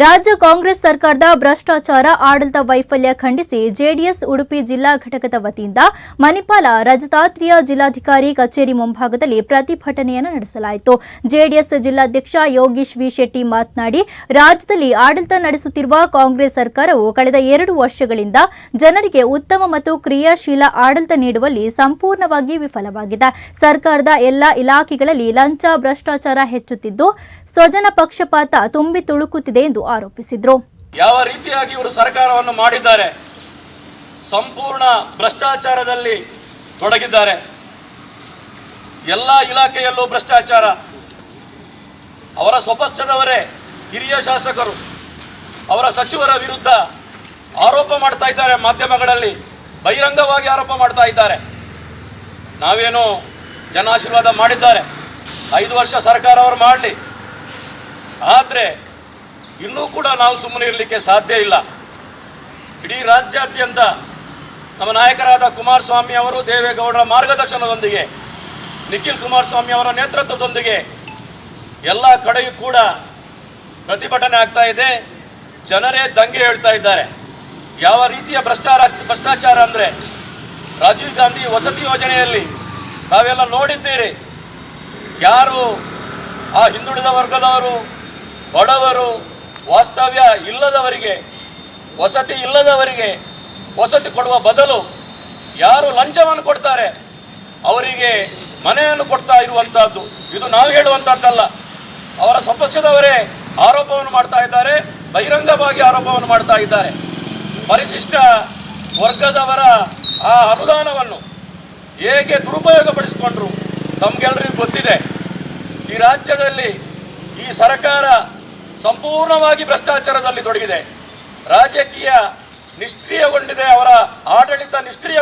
ರಾಜ್ಯ ಕಾಂಗ್ರೆಸ್ ಸರ್ಕಾರದ ಭ್ರಷ್ಟಾಚಾರ ಆಡಳಿತ ವೈಫಲ್ಯ ಖಂಡಿಸಿ ಜೆಡಿಎಸ್, ಉಡುಪಿ ಜಿಲ್ಲಾ ಘಟಕದ ವತಿಯಿಂದ ಮಣಿಪಾಲ ರಜತಾತ್ರಿಯ ಜಿಲ್ಲಾಧಿಕಾರಿ ಕಚೇರಿ ಮುಂಭಾಗದಲ್ಲಿ ಪ್ರತಿಭಟನೆಯನ್ನು ನಡೆಸಲಾಯಿತು. ಜೆಡಿಎಸ್ ಜಿಲ್ಲಾಧ್ಯಕ್ಷ ಯೋಗೀಶ್ ವಿ ಶೆಟ್ಟಿ ಮಾತನಾಡಿ, ರಾಜ್ಯದಲ್ಲಿ ಆಡಳಿತ ನಡೆಸುತ್ತಿರುವ ಕಾಂಗ್ರೆಸ್ ಸರ್ಕಾರವು ಕಳೆದ ಎರಡು ವರ್ಷಗಳಿಂದ ಜನರಿಗೆ ಉತ್ತಮ ಮತ್ತು ಕ್ರಿಯಾಶೀಲ ಆಡಳಿತ ನೀಡುವಲ್ಲಿ ಸಂಪೂರ್ಣವಾಗಿ ವಿಫಲವಾಗಿದೆ. ಸರ್ಕಾರದ ಎಲ್ಲ ಇಲಾಖೆಗಳಲ್ಲಿ ಲಂಚ, ಭ್ರಷ್ಟಾಚಾರ ಹೆಚ್ಚುತ್ತಿದ್ದು, ಸ್ವಜನ ಪಕ್ಷಪಾತ ತುಂಬಿ ತುಳುಕುತ್ತಿದೆ ಎಂದು ಆರೋಪಿಸಿದರು. ಯಾವ ರೀತಿಯಾಗಿ ಇವರು ಸರ್ಕಾರವನ್ನು ಮಾಡಿದ್ದಾರೆ? ಸಂಪೂರ್ಣ ಭ್ರಷ್ಟಾಚಾರದಲ್ಲಿ ತೊಡಗಿದ್ದಾರೆ. ಎಲ್ಲ ಇಲಾಖೆಯಲ್ಲೂ ಭ್ರಷ್ಟಾಚಾರ. ಅವರ ಸ್ವಪಕ್ಷದವರೇ ಹಿರಿಯ ಶಾಸಕರು, ಅವರ ಸಚಿವರ ವಿರುದ್ಧ ಆರೋಪ ಮಾಡ್ತಾ ಇದ್ದಾರೆ ಮಾಧ್ಯಮಗಳಲ್ಲಿ, ಬಹಿರಂಗವಾಗಿ ಆರೋಪ ಮಾಡ್ತಾ ಇದ್ದಾರೆ. ನಾವೇನು ಜನ ಆಶೀರ್ವಾದ ಮಾಡಿದ್ದಾರೆ. ಐದು ವರ್ಷ ಸರ್ಕಾರ ಅವರು ಮಾಡಲಿ. ಆದರೆ ಇನ್ನೂ ಕೂಡ ನಾವು ಸುಮ್ಮನೆ ಇರಲಿಕ್ಕೆ ಸಾಧ್ಯ ಇಲ್ಲ. ಇಡೀ ರಾಜ್ಯಾದ್ಯಂತ ನಮ್ಮ ನಾಯಕರಾದ ಕುಮಾರಸ್ವಾಮಿ ಅವರು ದೇವೇಗೌಡರ ಮಾರ್ಗದರ್ಶನದೊಂದಿಗೆ, ನಿಖಿಲ್ ಕುಮಾರಸ್ವಾಮಿ ಅವರ ನೇತೃತ್ವದೊಂದಿಗೆ ಎಲ್ಲ ಕಡೆಯೂ ಕೂಡ ಪ್ರತಿಭಟನೆ ಆಗ್ತಾ ಇದೆ. ಜನರೇ ದಂಗೆ ಹೇಳ್ತಾ ಇದ್ದಾರೆ. ಯಾವ ರೀತಿಯ ಭ್ರಷ್ಟಾರ, ಭ್ರಷ್ಟಾಚಾರ ಅಂದರೆ ರಾಜೀವ್ ಗಾಂಧಿ ವಸತಿ ಯೋಜನೆಯಲ್ಲಿ ತಾವೆಲ್ಲ ನೋಡಿದ್ದೀರಿ. ಯಾರು ಆ ಹಿಂದುಳಿದ ವರ್ಗದವರು, ಬಡವರು ವಾಸ್ತವ್ಯ ಇಲ್ಲದವರಿಗೆ, ವಸತಿ ಇಲ್ಲದವರಿಗೆ, ವಸತಿ ಕೊಡುವ ಬದಲು ಯಾರು ಲಂಚವನ್ನು ಕೊಡ್ತಾರೆ, ಅವರಿಗೆ ಮನೆಯನ್ನು ಕೊಡ್ತಾ ಇರುವಂತಹದ್ದು. ಇದು ನಾವು ಹೇಳುವಂಥದ್ದಲ್ಲ ಅವರ ಸ್ವಪಕ್ಷದವರೇ ಆರೋಪವನ್ನು ಮಾಡ್ತಾ ಇದ್ದಾರೆ, ಬಹಿರಂಗವಾಗಿ ಆರೋಪವನ್ನು ಮಾಡ್ತಾ ಇದ್ದಾರೆ. ಪರಿಶಿಷ್ಟ ವರ್ಗದವರ ಆ ಅನುದಾನವನ್ನು ಹೇಗೆ ದುರುಪಯೋಗಪಡಿಸಿಕೊಂಡ್ರು ತಮಗೆಲ್ಲರಿಗೂ ಗೊತ್ತಿದೆ. ಈ ರಾಜ್ಯದಲ್ಲಿ ಈ ಸರ್ಕಾರ ಸಂಪೂರ್ಣವಾಗಿ ಭ್ರಷ್ಟಾಚಾರದಲ್ಲಿ ತೊಡಗಿದೆ. ರಾಜಕೀಯ ನಿಷ್ಕ್ರಿಯಗೊಂಡಿದೆ ಅವರ ಆಡಳಿತ ನಿಷ್ಕ್ರಿಯ